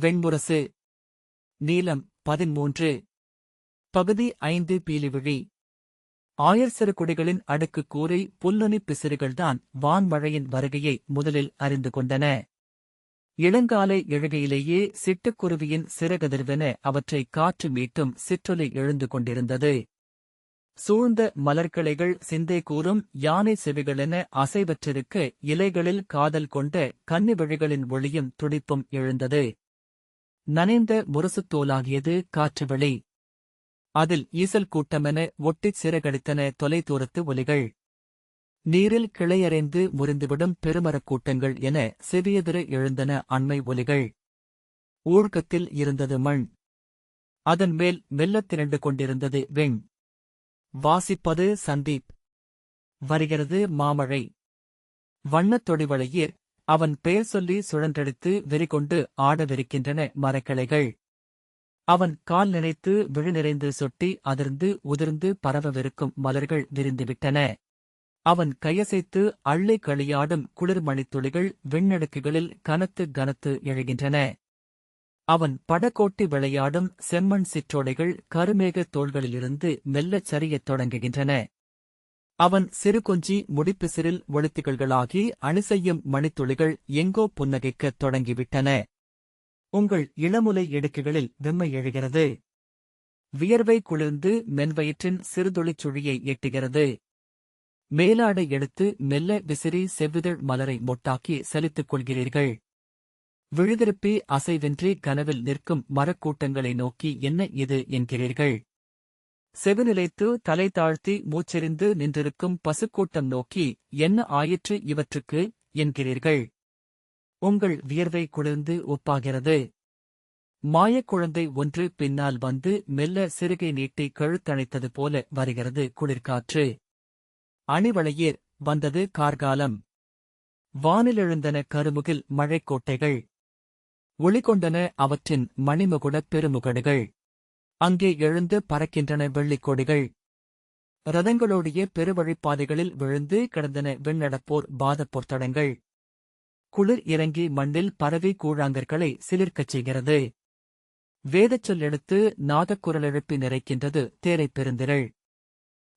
வெண்முரசு நீளம் பதிமூன்று பகுதி ஐந்து பீலிவிழி ஆயர் சிறுகுடிகளின் அடுக்கு கூரை புல்லுனி பிசிறுகள்தான் வான்மழையின் வருகையை முதலில் அறிந்து கொண்டன. இளங்காலை எழுகையிலேயே சிட்டுக்குருவியின் சிறகதிர்வென அவற்றை காற்று மீட்டும் சிற்றொலி எழுந்து கொண்டிருந்தது. சூழ்ந்த மலர்கிளைகள் சிந்தை கூறும் யானை செவிகளென அசைவற்றிருக்க இலைகளில் காதல் கொண்ட கன்னிவிழிகளின் ஒளியும் துடிப்பும் எழுந்தது. நனைந்த முரசுத்தோலாகியது காற்று வெளி. அதில் ஈசல் கூட்டமென ஒட்டிச் சிறகடித்தன தொலைதூரத்து ஒலிகள். நீரில் கிளையறைந்து முறிந்துவிடும் பெருமரக் கூட்டங்கள் என செவியெதிர எழுந்தன அண்மை ஒலிகள். ஊழ்கத்தில் இருந்தது மண். அதன் மேல் மெல்லத் திரண்டு கொண்டிருந்தது வெண். வாசிப்பது சந்தீப். வருகிறது மாமழை. வண்ணத் தொடிவளையீர் அவன் பெயர் சொல்லி சுழன்றடித்து வெறிகொண்டு ஆடவிருக்கின்றன மரக்கிளைகள். அவன் கால் நினைத்து விழுநிறைந்து சொட்டி அதிர்ந்து உதிர்ந்து பரவவிருக்கும் மலர்கள் விரிந்துவிட்டன. அவன் கையசைத்து அள்ளி களியாடும் குளிர்மணித்துளிகள் விண்ணடுக்குகளில் கனத்து கனத்து எழுகின்றன. அவன் படக்கோட்டி விளையாடும் செம்மண் சிற்றோடைகள் கருமேகத் தோள்களிலிருந்து மெல்லச் சரியத் தொடங்குகின்றன. அவன் சிறு கொஞ்சி முடிப்பிசிறில் ஒளித்திகள்களாகி அணிசெய்யும் மணித்துளிகள் எங்கோ புன்னகைக்கத் தொடங்கிவிட்டன. உங்கள் இளமுலை இடுக்குகளில் வெம்மை எழுகிறது. வியர்வை குளிர்ந்து மென்வயிற்றின் சிறுதுளிச் சுழியை எட்டுகிறது. மேலாடை எடுத்து மெல்ல விசிறி செவ்விதழ் மலரை மொட்டாக்கி செலுத்திக் கொள்கிறீர்கள். விழுதிருப்பி அசைவின்றி கனவில் நிற்கும் மரக்கூட்டங்களை நோக்கி என்ன இது என்கிறீர்கள்? செவிநிலைத்து தலை தாழ்த்தி மூச்செறிந்து நின்றிருக்கும் பசுக்கூட்டம் நோக்கி என்ன ஆயிற்று இவற்றுக்கு? என்கிறீர்கள். உங்கள் வியர்வை குளிர்ந்து ஒப்பாகிறது. மாயக் குழந்தை ஒன்று பின்னால் வந்து மெல்ல சிறுகை நீட்டி கழுத்தணைத்தது போல வருகிறது குளிர்காற்று. அணிவளையீர் வந்தது கார்காலம். வானிலெழுந்தன கருமுகில் மழைக்கோட்டைகள். ஒளிகொண்டன அவற்றின் மணிமுகுடப் பெருமுகடுகள். அங்கே எழுந்து பறக்கின்றன வெள்ளிக்கொடிகள் ரதங்களோடைய பெருவழிப்பாதைகளில் விழுந்து கிடந்தன வெண்ணடப்போர் பாதப் தடங்கள். குளிர் இறங்கி மண்ணில் பரவி கூழாங்கற்களை சிலிர்க்கச் செய்கிறது. வேதச் சொல் எடுத்து நாதக்குரல் எழுப்பி நிறைக்கின்றது தேரைப் பெருந்திரள்.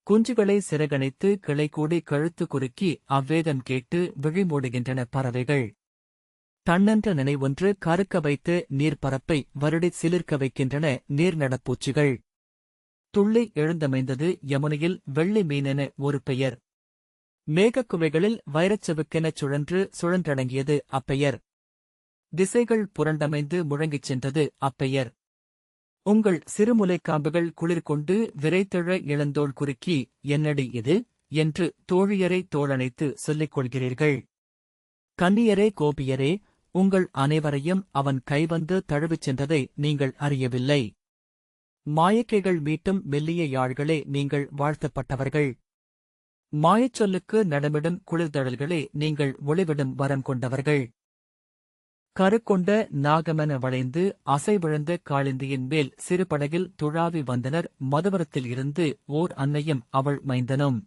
குஞ்சுகளை சிறகணைத்து கிளைகூடி கழுத்து குறுக்கி அவ்வேதம் கேட்டு விழிமூடுகின்றன பறவைகள். தன்னென்ற நினைவொன்று கருக்க வைத்து நீர்ப்பரப்பை வருடிச் சிலிர்க்க வைக்கின்றன நீர்நடப்பூச்சிகள். துள்ளி எழுந்தமைந்தது யமுனையில் வெள்ளி மீனென ஒரு பெயர். மேகக்குவைகளில் வைரச்செவுக்கெனச் சுழன்று சுழன்றடங்கியது அப்பெயர். திசைகள் புரண்டமைந்து முழங்கிச் சென்றது அப்பெயர். உங்கள் சிறுமுலைக்காம்புகள் குளிர்கொண்டு விரைத்தெழ இளந்தோள் குறுக்கி என்னடி இது? என்று தோழியரை தோழணைத்து சொல்லிக் கொள்கிறீர்கள். கன்னியரே கோபியரே உங்கள் அனைவரையும் அவன் கைவந்து தழுவிச் சென்றதை நீங்கள் அறியவில்லை. மாயக்கைகள் மீட்டும் மெல்லிய யாழ்களே நீங்கள் வாழ்த்தப்பட்டவர்கள். மாயச் சொல்லுக்கு நடமிடும் குளிர்தழல்களே நீங்கள் ஒளிவிடும் வரம் கொண்டவர்கள். கருக்கொண்ட நாகமென வளைந்து அசைவிழந்த காளிந்தியின் மேல் சிறுபடகில் துழாவி வந்தனர். மதுவரத்தில் இருந்து ஓர் அன்னையும் அவள் மைந்தனும்.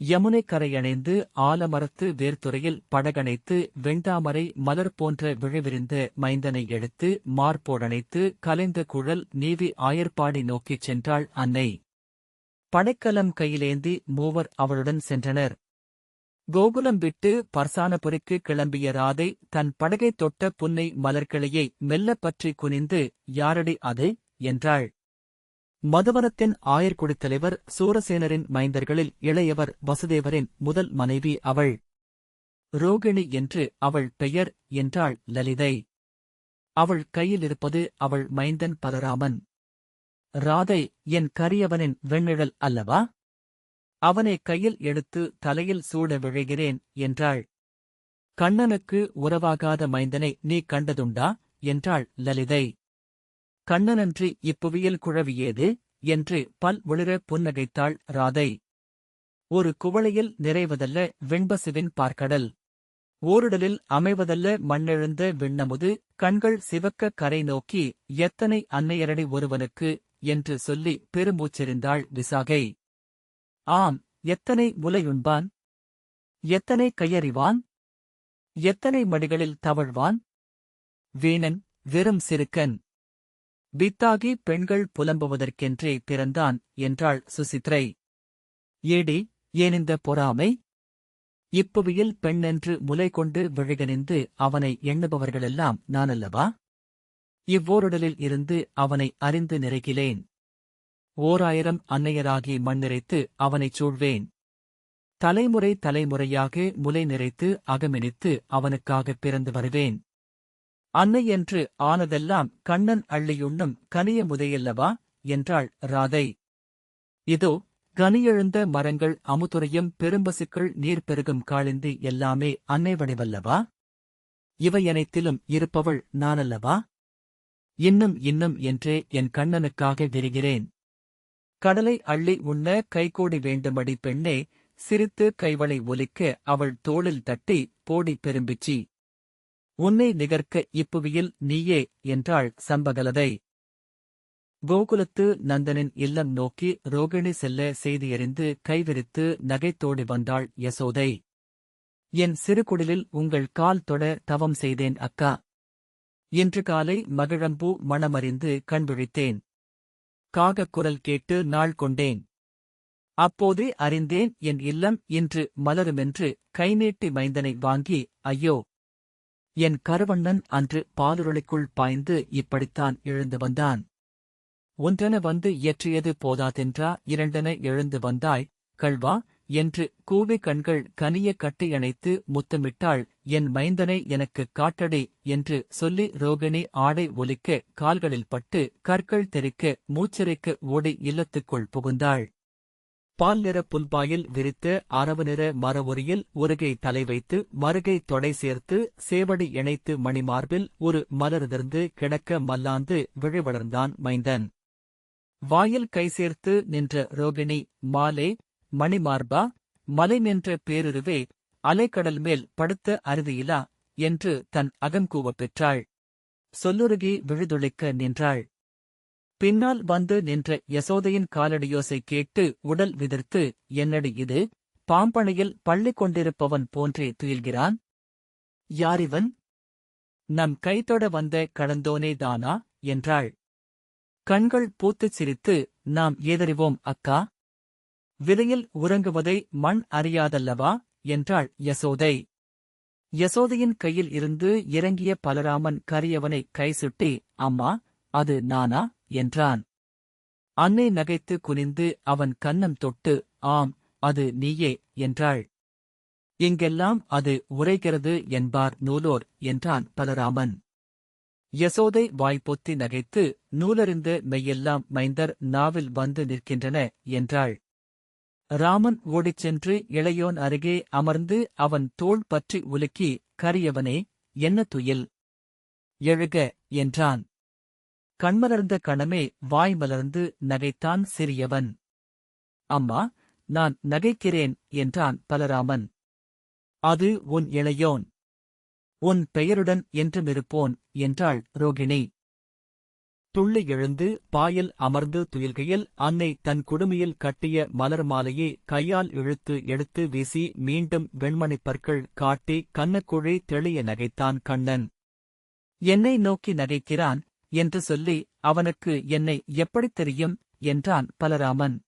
யமுனை கரையணைந்து ஆலமரத்து வேர்த்துறையில் படகணைத்து வெண்டாமரை மலர் போன்ற விழவிருந்த மைந்தனை எடுத்து மார்போடணைத்து கலைந்த குழல் நீவி ஆயர்பாடி நோக்கிச் சென்றாள் அன்னை. படைக்கலம் கையிலேந்தி மூவர் அவளுடன் சென்றனர். கோகுலம் விட்டு பர்சானபுரிக்கு கிளம்பிய ராதை தன் படகை தொட்ட புன்னை மலர்கிளையை மெல்லப் பற்றி குனிந்து யாரடி அது? என்றாள். மதுவனத்தின் ஆயர்குடித் தலைவர் சூரசேனரின் மைந்தர்களில் இளையவர் வசுதேவரின் முதல் மனைவி அவள். ரோகிணி என்று அவள் பெயர் என்றாள் லலிதை. அவள் கையில் இருப்பது அவள் மைந்தன் பலராமன் ராதை என் கரியவனின் வெண்ணிழல் அல்லவா? அவனை கையில் எடுத்து தலையில் சூட விழைகிறேன் என்றாள். கண்ணனுக்கு உறவாகாத மைந்தனை நீ கண்டதுண்டா? என்றாள் லலிதை. கண்ணனன்றி இப்புவியில் குழவியேது? என்று பல் ஒளிர புன்னகைத்தாள் ராதை. ஒரு குவளையில் நிறைவதல்ல வெண்பசுவின் பார்க்கடல். ஓரிடலில் அமைவதல்ல மண்ணெழுந்த விண்ணமுது கண்கள் சிவக்க கரை நோக்கி எத்தனை அன்னையரடி ஒருவனுக்கு? என்று சொல்லி பெருமூச்செறிந்தாள் விசாகை. ஆம் எத்தனை முலையுண்பான்? எத்தனை கையறிவான்? எத்தனை மடிகளில் தவழ்வான்? வீணன் வெறும் சிறுக்கன். வித்தாகி பெண்கள் புலம்புவதற்கென்றே பிறந்தான் என்றாள் சுசித்ரை. ஏடி ஏனிந்த பொறாமை? இப்புவியில் பெண்ணென்று முலை கொண்டு விழுகனிந்து அவனை எண்ணுபவர்களெல்லாம் நானல்லவா? இவ்வோருடலில் இருந்து அவனை அறிந்து நிறைகிலேன் ஓராயிரம் அன்னையராகி மண்ணிறைத்து அவனைச் சூழ்வேன். தலைமுறை தலைமுறையாக முலை நிறைத்து அகமினித்து அவனுக்காகப் பிறந்து வருவேன். அன்னை என்று ஆனதெல்லாம் கண்ணன் அள்ளியுண்ணும் கனிய முதையல்லவா? என்றாள் ராதை. இதோ கனியெழுந்த மரங்கள் அமுதுரையும் பெரும்பசுக்கள் நீர் பெருகும் காளிந்தி எல்லாமே அன்னை வடிவல்லவா? இவையனைத்திலும் இருப்பவள் நானல்லவா? இன்னும் இன்னும் என்றே என் கண்ணனுக்காக விரிகிறேன். கடலை அள்ளி உண்ண கைகோடி வேண்டுமடி பெண்ணே சிரித்து கைவளை ஒலிக்க அவள் தோளில் தட்டி போடி பெரும்பிச்சி. உன்னை நிகர்க்க இப்புவியில் நீயே என்றாள் சம்பகலதை. கோகுலத்து நந்தனின் இல்லம் நோக்கி ரோகிணி செல்ல செய்தியறிந்து கைவிரித்து நகைத்தோடி வந்தாள் யசோதை. என் சிறுகுடிலில் உங்கள் கால் தொட தவம் செய்தேன் அக்கா. இன்று காலை மகிழம்பூ மணமறிந்து கண்விழித்தேன். காகக் குரல் கேட்டு நாள் கொண்டேன். அப்போதே அறிந்தேன் என் இல்லம் இன்று மலருமென்று கைநீட்டி மைந்தனை வாங்கி ஐயோ என் கருவண்ணன் அன்று பாலுருளைக்குள் பாய்ந்து இப்படித்தான் எழுந்து வந்தான். ஒன்றென வந்து இயற்றியது போதாதென்றா இரண்டென எழுந்து வந்தாய் கள்வா என்று கூவி கண்கள் கனிய கட்டியணைத்து முத்தமிட்டாள் என் மைந்தனை எனக்குக் காட்டடி என்று சொல்லி ரோகிணி ஆடை ஒலிக்க கால்களில் பட்டு கற்கள் தெறிக்க மூச்சரிக்க ஓடி இல்லத்துக்குள் புகுந்தாள். பால் நிற புல்பாயில் விரித்த அரவு நிற மரவொரியில் ஒருகை தலை வைத்து மறுகை தொடை சேர்த்து சேவடி இணைத்து மணிமார்பில் ஒரு மலர்திர்ந்து கிடக்க மல்லாந்து விழிவளர்ந்தான் மைந்தன். வாயில் கை சேர்த்து நின்ற ரோகிணி மாலே மணிமார்பா மலை நின்ற பேருருவே அலைக்கடல் மேல் படுத்த அருதியிலா என்று தன் அகங்கூவப் பெற்றாள். சொல்லுருகி விழுதுளிக்க நின்றாள். பின்னால் வந்து நின்ற யசோதையின் காலடியோசை கேட்டு உடல் விதிர்த்து என்னடி இது? பாம்பனையில் பள்ளி கொண்டிருப்பவன் போன்றே துயில்கிறான்? யாரிவன்? நம் கைத்தொட வந்த கடந்தோனே தானா? என்றாள். கண்கள் பூத்துச் சிரித்து நாம் ஏதறிவோம் அக்கா? விதையில் உறங்குவதை மண் அறியாதல்லவா? என்றாள் யசோதை. யசோதையின் கையில் இருந்து இறங்கிய பலராமன் கரியவனை கைசுட்டி அம்மா அது நானா? என்றான். அன்னை நகைத்து குனிந்து அவன் கன்னம் தொட்டு ஆம் அது நீயே என்றாள். இங்கெல்லாம் அது உரைகிறது என்பார் நூலோர் என்றான் பலராமன். யசோதை வாய்ப்பொத்தி நகைத்து நூலறிந்து மெய்யெல்லாம் மைந்தர் நாவில் வந்து நிற்கின்றன என்றாள். ராமன் ஓடிச் சென்று இளையோன் அருகே அமர்ந்து அவன் தோள் பற்றி உலுக்கி கரியவனே என்ன துயில்? எழுக என்றான். கண்மலர்ந்த கணமே வாய் மலர்ந்து நகைத்தான் சிறியவன். அம்மா நான் நகைக்கிறேன் என்றான் பலராமன். அது உன் இளையோன். உன் பெயருடன் என்றுமிருப்போன் என்றாள் ரோகிணி. துள்ளி எழுந்து பாயில் அமர்ந்து துயில்கையில் அன்னை தன் குடுமியில் கட்டிய மலர் மாலையை கையால் இழுத்து எடுத்து வீசி மீண்டும் வெண்மணிப் பற்கள் காட்டி கண்ணக்குழி தெளிய நகைத்தான் கண்ணன். என்னை நோக்கி நகைக்கிறான் என்று சொல்லி அவனுக்கு என்னை எப்படித் தெரியும்? என்றான் பலராமன்.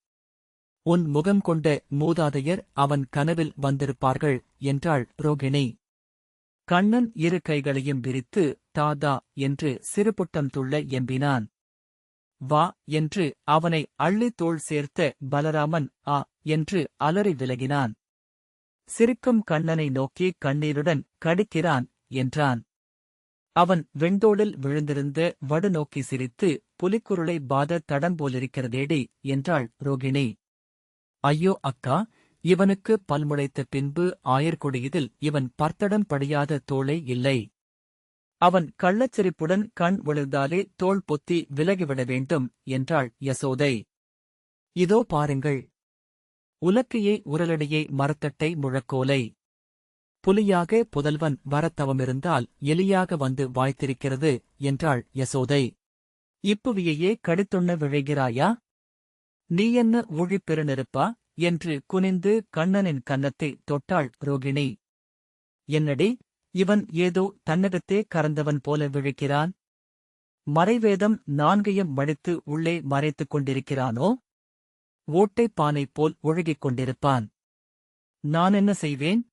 உன் முகம் கொண்ட மூதாதையர் அவன் கனவில் வந்திருப்பார்கள் என்றாள் ரோகிணி. கண்ணன் இரு கைகளையும் விரித்து தாதா என்று சிறுபுட்டம் துள்ள எம்பினான். வா என்று அவனை அள்ளித் தோள் சேர்த்த பலராமன் ஆ என்று அலறி விலகினான். சிரிக்கும் கண்ணனை நோக்கி கண்ணீருடன் கடிக்கிறான் என்றான். அவன் வெண்தோளில் விழுந்திருந்த வடு நோக்கி சிரித்து புலிக்குருளை பாத தடம் போலிருக்கிறதேடி என்றாள் ரோகிணி. ஐயோ அக்கா இவனுக்கு பல்முளைத்த பின்பு ஆயர்கொடியதில் இவன் பர்த்தடம் படியாத தோளே இல்லை. அவன் கள்ளச்சிரிப்புடன் கண் விழுந்தாலே தோள் பொத்தி விலகிவிட வேண்டும் என்றாள் யசோதை. இதோ பாருங்கள். உலக்கையை உரலடியை மரத்தட்டை முழக்கோலை. புலியாக புதல்வன் வரத்தவமிருந்தால் எலியாக வந்து வாய்த்திருக்கிறது என்றாள் யசோதை. இப்புவியையே கடித்துண்ண விழைகிறாயா? நீ என்ன ஊழிப்பெருநிருப்பா என்று குனிந்து கண்ணனின் கன்னத்தை தொட்டாள் ரோகிணி. என்னடி இவன் ஏதோ தன்னகத்தே கறந்தவன் போல விழிக்கிறான்? மறைவேதம் நான்கையும் மடித்து உள்ளே மறைத்துக் கொண்டிருக்கிறானோ? ஓட்டைப்பானை போல் ஒழுகிக் கொண்டிருப்பான். நான் என்ன செய்வேன்?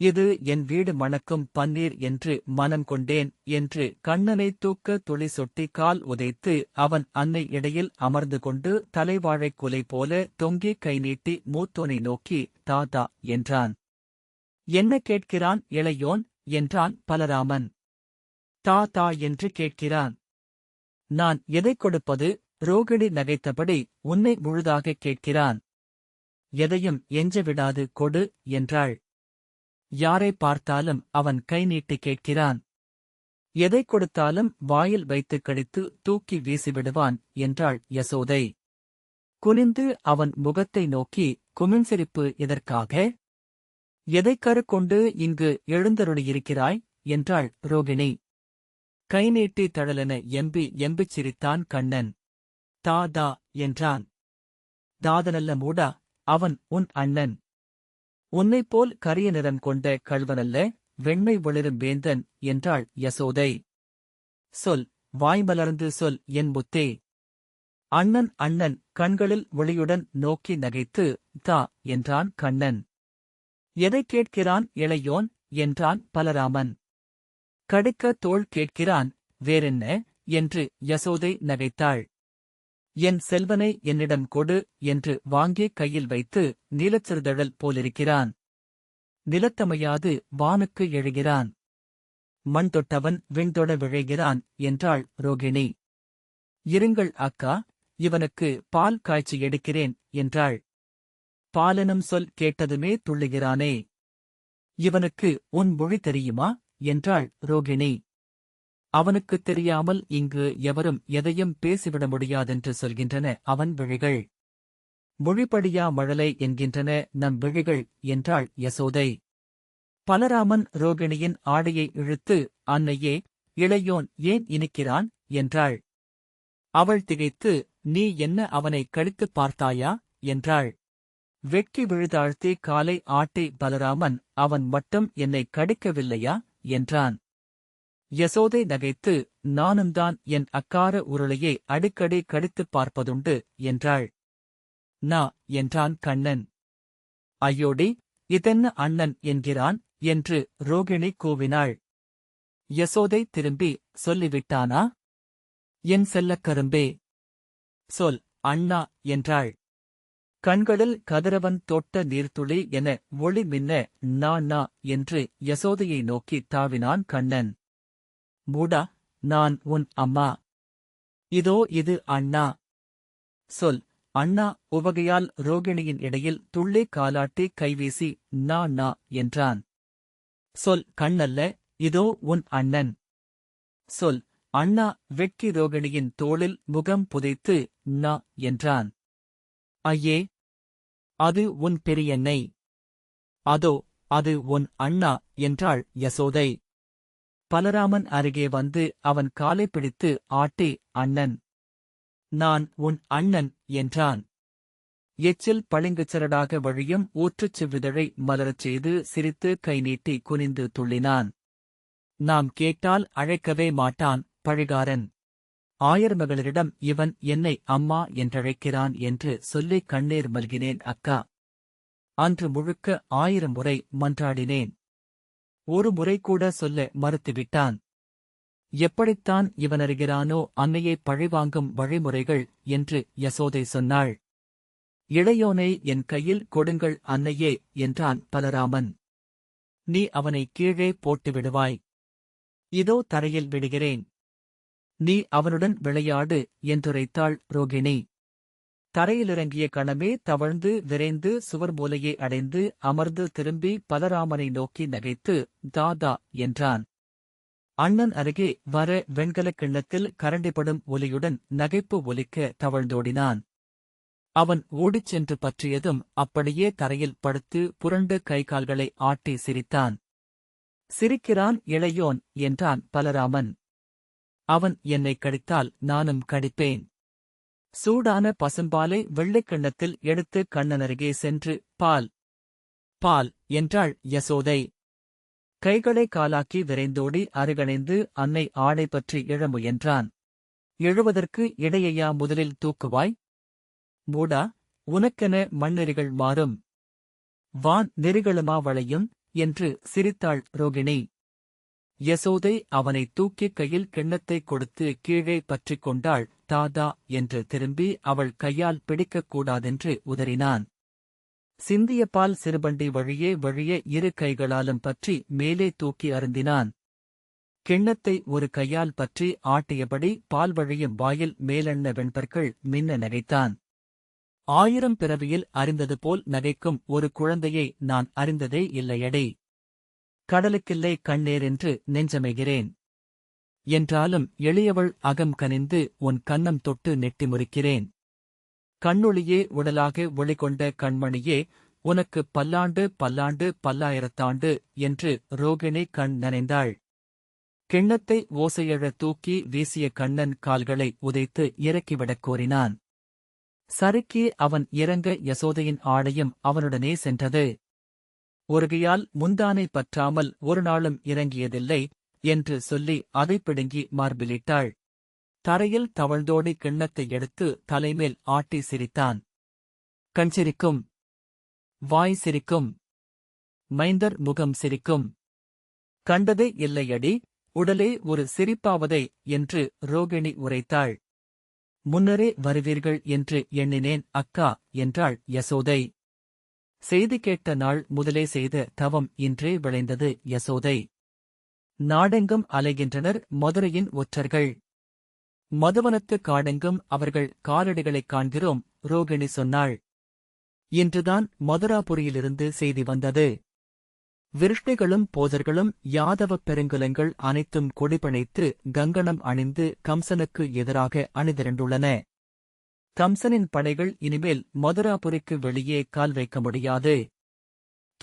இது என் வீடு மணக்கும் பன்னீர் என்று மனம் கொண்டேன் என்று கண்ணனை தூக்க துளி சொட்டி கால் உதைத்து அவன் அன்னை இடையில் அமர்ந்து கொண்டு தலைவாழைக் குலை போல தொங்கி கை நீட்டி மூத்தோனை நோக்கி தாதா என்றான். என்ன கேட்கிறான் இளையோன்? என்றான் பலராமன். தா தா என்று கேட்கிறான். நான் எதைக் கொடுப்பது? ரோகிணி நகைத்தபடி உன்னை முழுதாகக் கேட்கிறான். எதையும் எஞ்ச விடாது கொடு என்றாள். யாரை பார்த்தாலும் அவன் கை நீட்டி கேட்கிறான். எதைக் கொடுத்தாலும் வாயில் வைத்துக் கடித்து தூக்கி வீசிவிடுவான் என்றாள் யசோதை. குனிந்து அவன் முகத்தை நோக்கி குமின்சிரிப்பு எதற்காக? எதைக் கருக்கொண்டு இங்கு எழுந்தருளியிருக்கிறாய்? என்றாள் ரோகிணி. கை நீட்டி தழலென எம்பி எம்பிச் சிரித்தான் கண்ணன். தா தா என்றான். தாதனல்ல மூடா அவன் உன் அண்ணன். உன்னைப்போல் கரிய நிறம் கொண்ட கள்வனல்ல வெண்மை ஒளிரும் வேந்தன் என்றாள் யசோதை. சொல் வாய்மலர்ந்து சொல் என் முத்தே. அண்ணன் அண்ணன் கண்களில் ஒளியுடன் நோக்கி நகைத்து தா என்றான் கண்ணன். எதைக் கேட்கிறான் இளையோன் என்றான் பலராமன். கடுக்க தோள் கேட்கிறான் வேறென்ன? என்று யசோதை நகைத்தாள். என் செல்வனை என்னிடம் கொடு என்று வாங்கி கையில் வைத்து நீலச்சிறுதழல் போலிருக்கிறான். நிலத்தமையாது வானுக்கு எழுகிறான். மண் தொட்டவன் விண்தொட விழைகிறான் என்றாள் ரோகிணி. இருங்கள் அக்கா இவனுக்கு பால் காய்ச்சி எடுக்கிறேன் என்றாள். பாலனம் சொல் கேட்டதுமே துள்ளுகிறானே. இவனுக்கு உன் மொழி தெரியுமா? என்றாள் ரோகிணி. அவனுக்குத் தெரியாமல் இங்கு எவரும் எதையும் பேசிவிட முடியாதென்று சொல்கின்றன அவன் விழிகள். மொழிபடியா மழலை என்கின்றன நம் விழிகள் என்றாள் யசோதை. பலராமன் ரோகிணியின் ஆடையை இழுத்து அன்னையே இளையோன் ஏன் இனிக்கிறான்? என்றாள். அவள் திகைத்து நீ என்ன அவனை கழித்துப் பார்த்தாயா? என்றாள். வெட்கி விழுதாழ்த்தி காலை ஆட்டி பலராமன் அவன் மட்டும் என்னை கடிக்கவில்லையா? என்றான். யசோதை நகைத்து நானும்தான் என் அக்கார உருளையை அடிக்கடி கடித்துப் பார்ப்பதுண்டு என்றாள். நா என்றான் கண்ணன். ஐயோடி இதென்ன அண்ணன் என்கிறான்? என்று ரோகிணி கூவினாள். யசோதை திரும்பி சொல்லிவிட்டானா? என் செல்லக் கரும்பே. சொல் அண்ணா என்றாள். கண்களில் கதிரவன் தொட்ட நீர்த்துளி என ஒளி மின்ன நா நா என்று யசோதையை நோக்கி தாவினான் கண்ணன். மூடா நான் உன் அம்மா. இதோ இது அண்ணா. சொல் அண்ணா உவகையால் ரோகிணியின் இடையில் துள்ளே காலாட்டி கைவீசி நா நா என்றான். சொல் கண்ணல்ல இதோ உன் அண்ணன். சொல் அண்ணா வெட்கி ரோகிணியின் தோளில் முகம் புதைத்து நா என்றான். ஐயே அது உன் பெரியன்னை. அதோ அது உன் அண்ணா என்றாள் யசோதை. பலராமன் அருகே வந்து அவன் காலை பிடித்து ஆட்டி அண்ணன். நான் உன் அண்ணன் என்றான். எச்சில் பளிங்குச்சரடாக வழியும் ஊற்றுச் செவ்விதழை மலரச் செய்து சிரித்து கை நீட்டி குனிந்து துள்ளினான். நாம் கேட்டால் அழைக்கவே மாட்டான் பழிகாரன். ஆயர்மகளிரிடம் இவன் என்னை அம்மா என்றழைக்கிறான் என்று சொல்லிக் கண்ணீர் மல்கினேன் அக்கா. அன்று முழுக்க ஆயிரம் முறை மன்றாடினேன். ஒரு முறை கூட சொல்ல மறுத்துவிட்டான். எப்படித்தான் இவனருகிறானோ அன்னையை பழிவாங்கும் வழிமுறைகள் என்று யசோதை சொன்னாள். இளையோனை என் கையில் கொடுங்கள் அன்னையே என்றான் பலராமன். நீ அவனை கீழே போட்டு விடுவாய். இதோ தரையில் விடுகிறேன். நீ அவனுடன் விளையாடு என்றுரைத்தாள் ரோகிணி. தரையிலிறங்கிய கணமே தவழ்ந்து விரைந்து சுவர் மூலையை அடைந்து அமர்ந்து திரும்பி பலராமனை நோக்கி நகைத்து தாதா என்றான். அண்ணன் அருகே வர வெண்கலக் கிண்ணத்தில் கரண்டிப்படும் ஒலியுடன் நகைப்பு ஒலிக்க தவழ்ந்தோடினான். அவன் ஓடிச் சென்று பற்றியதும் அப்படியே தரையில் படுத்து புரண்டு கைகால்களை ஆட்டி சிரித்தான். சிரிக்கிறான் இளையோன் என்றான் பலராமன். அவன் என்னை கடித்தால் நானும் கடிப்பேன் சூடான பசும்பாலை வெள்ளைக்கண்ணத்தில் எடுத்து கண்ணனருகே சென்று பால் பால் என்றாள் யசோதை. கைகளை காலாக்கி விரைந்தோடி அருகணைந்து அன்னை ஆடை பற்றி இழ முயன்றான். எழுவதற்கு இடையையா முதலில் தூக்குவாய்? மூடா உனக்கென மண்ணெறிகள் மாறும். வான் நெறிகளுமா வளையும்? என்று சிரித்தாள் ரோகிணி. யசோதை அவனை தூக்கி கையில் கிண்ணத்தைக் கொடுத்து கீழே பற்றிக் கொண்டாள் தாதா என்று திரும்பி அவள் கையால் பிடிக்கக் கூடாதென்று உதறினான். சிந்திய பால் சிறுபண்டி வழியே வழியே இரு கைகளாலும் பற்றி மேலே தூக்கி அருந்தினான். கிண்ணத்தை ஒரு கையால் பற்றி ஆட்டியபடி பால் வழியும் வாயில் மேலெண்ண வெண்பற்கள் மின்ன நகைத்தான் ஆயிரம் பிறவியில் அறிந்தது போல் நகைக்கும் ஒரு குழந்தையை நான் அறிந்ததே இல்லையடே. கடலுக்கில்லை கண்ணேர் என்று நெஞ்சமைகிறேன். என்றாலும் எளியவள் அகம் கனிந்து உன் கன்னம் தொட்டு நெட்டி முறிக்கிறேன். கண்ணொளியே உடலாக ஒளிகொண்ட கண்மணியே உனக்கு பல்லாண்டு பல்லாண்டு பல்லாயிரத்தாண்டு என்று ரோகிணி கண் நனைந்தாள். கிண்ணத்தை ஓசையழ தூக்கி வீசிய கண்ணன் கால்களை உதைத்து இறக்கிவிடக் கோரினான். சறுக்கி அவன் இறங்க யசோதையின் ஆடையும் அவனுடனே சென்றது. ஒருகையால் முந்தானை பற்றாமல் ஒரு நாளும் இறங்கியதில்லை என்று சொல்லி அதை பிடுங்கி மார்பிலிட்டாள். தரையில் தவழ்ந்தோடி கிண்ணத்தை எடுத்து தலைமேல் ஆட்டி சிரித்தான். கண் சிரிக்கும். வாய் சிரிக்கும். மைந்தர் முகம் சிரிக்கும். கண்டதே இல்லையடி உடலே ஒரு சிரிப்பாவதை என்று ரோகிணி உரைத்தாள். முன்னரே வருவீர்கள் என்று எண்ணினேன் அக்கா என்றாள் யசோதை. செய்தி கேட்ட நாள் முதலே செய்த தவம் இன்றே விளைந்தது யசோதை. நாடெங்கும் அலைகின்றனர் மதுரையின் ஒற்றர்கள். மதுவனத்து காடெங்கும் அவர்கள் காலடிகளைக் காண்கிறோம் ரோகிணி சொன்னாள். இன்றுதான் மதுராபுரியிலிருந்து செய்தி வந்தது. விருஷ்ணிகளும் போதர்களும் யாதவப் பெருங்குலங்கள் அனைத்தும் கொடிபணைத்து கங்கணம் அணிந்து கம்சனுக்கு எதிராக அணிதிரண்டுள்ளன. கம்சனின் படைகள் இனிமேல் மதுராபுரிக்கு வெளியே கால் வைக்க முடியாது.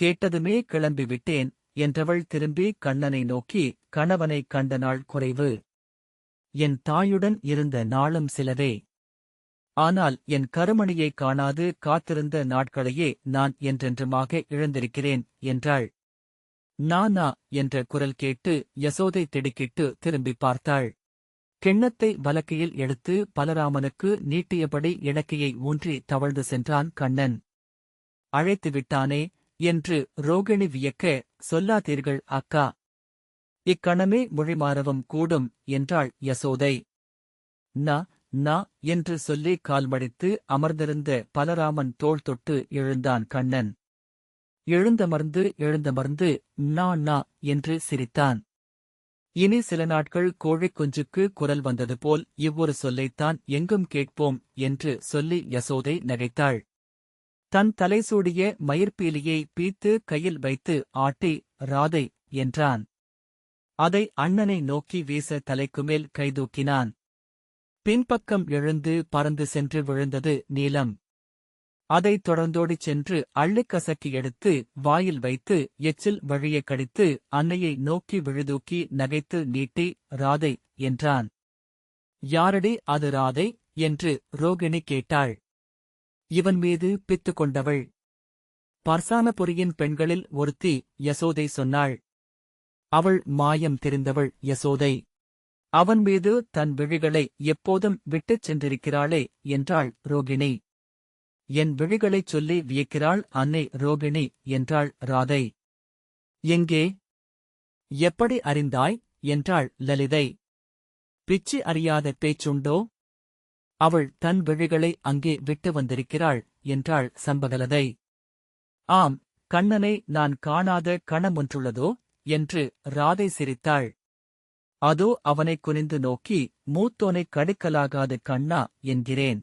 கேட்டதுமே கிளம்பிவிட்டேன் என்றவள் திரும்பி கண்ணனை நோக்கி கணவனை கண்ட நாள் குறைவு. என் தாயுடன் இருந்த நாளும் சிலவே. ஆனால் என் கருமணியைக் காணாது காத்திருந்த நாட்களையே நான் என்றென்றுமாக இழந்திருக்கிறேன் என்றாள். நானா? என்ற குரல் கேட்டு யசோதை திடுக்கிட்டு திரும்பி பார்த்தாள். கிண்ணத்தை வலக்கையில் எடுத்து பலராமனுக்கு நீட்டியபடி இலக்கையை ஊன்றி தவழ்ந்து சென்றான் கண்ணன். அழைத்து விட்டானே என்று ரோகிணி வியக்க சொல்லாதீர்கள் அக்கா. இக்கணமே மொழிமாறவும் கூடும் என்றாள் யசோதை. ந நா என்று சொல்லி கால்மடித்து அமர்ந்திருந்த பலராமன் தோள் தொட்டு எழுந்தான் கண்ணன். எழுந்தமர்ந்து எழுந்தமர்ந்து நா நா என்று சிரித்தான். இனி சில நாட்கள் கோழிக் குஞ்சுக்கு குரல் வந்தது போல் இவ்வொரு சொல்லைத்தான் எங்கும் கேட்போம் என்று சொல்லி யசோதை நகைத்தாள். தன் தலைசூடிய மயிர்பீலியை பீத்து கையில் வைத்து ஆட்டி ராதை என்றான். அதை அண்ணனை நோக்கி வீச தலைக்குமேல் கைதூக்கினான் பின்பக்கம் எழுந்து பறந்து சென்று விழுந்தது நீலம். அதைத் தொடர்ந்தோடிச் சென்று அள்ளுக்கசக்கி எடுத்து வாயில் வைத்து எச்சில் வழியைக் கடித்து அன்னையை நோக்கி விழுதூக்கி நகைத்து நீட்டி ராதை என்றான். யாரடி அது ராதை? என்று ரோகிணி கேட்டாள். இவன் மீது பித்து கொண்டவள் பர்சானபுரியின் பெண்களில் ஒருத்தி யசோதை சொன்னாள். அவள் மாயம் தெரிந்தவள் யசோதை. அவன் மீது தன் விழிகளை எப்போதும் விட்டுச் சென்றிருக்கிறாளே என்றாள் ரோகிணி. என் விழிகளைச் சொல்லி வியக்கிறாள் அன்னை ரோகிணி என்றாள் ராதை. எங்கே? எப்படி அறிந்தாய்? என்றாள் லலிதை. பிச்சு அறியாத பேச்சுண்டோ? அவள் தன் விழிகளை அங்கே விட்டு வந்திருக்கிறாள் என்றாள் சம்பகலதை. ஆம் கண்ணனை நான் காணாத கணமொன்றுள்ளதோ என்று ராதை சிரித்தாள். அதோ அவனைக் குனிந்து நோக்கி மூத்தோனைக் கடுக்கலாகாது கண்ணா என்கிறேன்.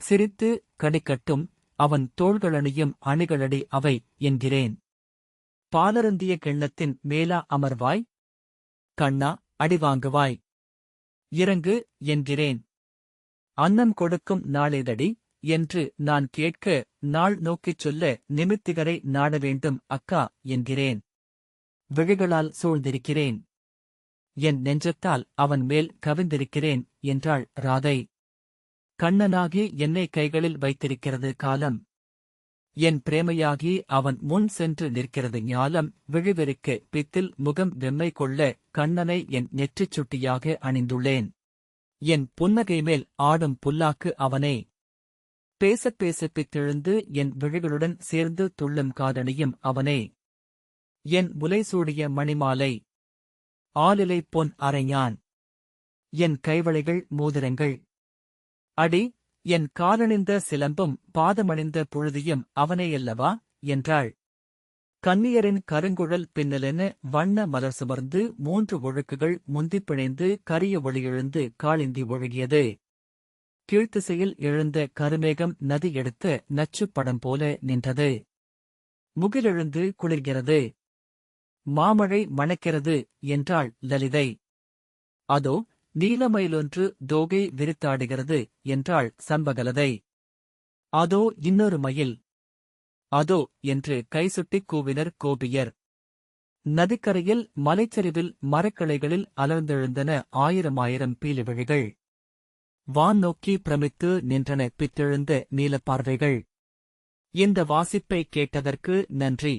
சிரித்து கடிக்கட்டும் அவன் தோள்களணியும் அணிகளடி அவை என்கிறேன். பாலருந்திய கிண்ணத்தின் மேலா அமர்வாய்? கண்ணா அடிவாங்குவாய் இறங்கு என்கிறேன். அன்னம் கொடுக்கும் நாளேதடி என்று நான் கேட்க நாள் நோக்கிச் சொல்ல நிமித்திகரை நாட வேண்டும் அக்கா என்கிறேன். விழிகளால் சூழ்ந்திருக்கிறேன். என் நெஞ்சத்தால் அவன் மேல் கவிந்திருக்கிறேன் என்றாள் ராதை. கண்ணனாகி என்னை கைகளில் வைத்திருக்கிறது காலம். என் பிரேமையாகி அவன் முன் சென்று நிற்கிறது ஞாலம். விழிவெறிக்க பித்தில் முகம் வெம்மை கொள்ள கண்ணனை என் நெற்றிச் சுட்டியாக அணிந்துள்ளேன். என் புன்னகை மேல் ஆடும் புல்லாக்கு அவனே. பேசப் பேசப் பித்தெழுந்து என் விழிகளுடன் சேர்ந்து துள்ளும் காதணியும் அவனே. என் முலைசூடிய மணிமாலை. ஆளிலை பொன் அரைஞான். என் கைவளைகள் மோதிரங்கள். அடி என் காலணிந்த சிலம்பும் பாதமணிந்த புழுதியும் அவனேயல்லவா? என்றாள். கன்னியரின் கருங்குழல் பின்னலென வண்ண மலர் சுமர்ந்து மூன்று ஒழுக்குகள் முந்திப் பிணைந்து கரிய ஒளியெழுந்து காளிந்தி ஒழுகியது. கீழ்த்திசையில் எழுந்த கருமேகம் நதி எடுத்த நச்சுப் படம் போல நின்றது. முகிலெழுந்து குளிர்கிறது. மாமழை மணக்கிறது என்றாள் லலிதை. அதோ நீலமயிலொன்று தோகை விரித்தாடுகிறது என்றாள் சம்பகலதை. அதோ இன்னொரு மயில். அதோ என்று கைசுட்டிக் கூவினர் கோபியர். நதிக்கரையில் மலைச்சரிவில் மரக்கிளைகளில் அலர்ந்தெழுந்தன ஆயிரம் ஆயிரம் பீலிவிழிகள். வான் நோக்கி பிரமித்து நின்றன பித்தெழுந்த நீலப்பார்வைகள் இந்த வாசிப்பை கேட்டதற்கு நன்றி.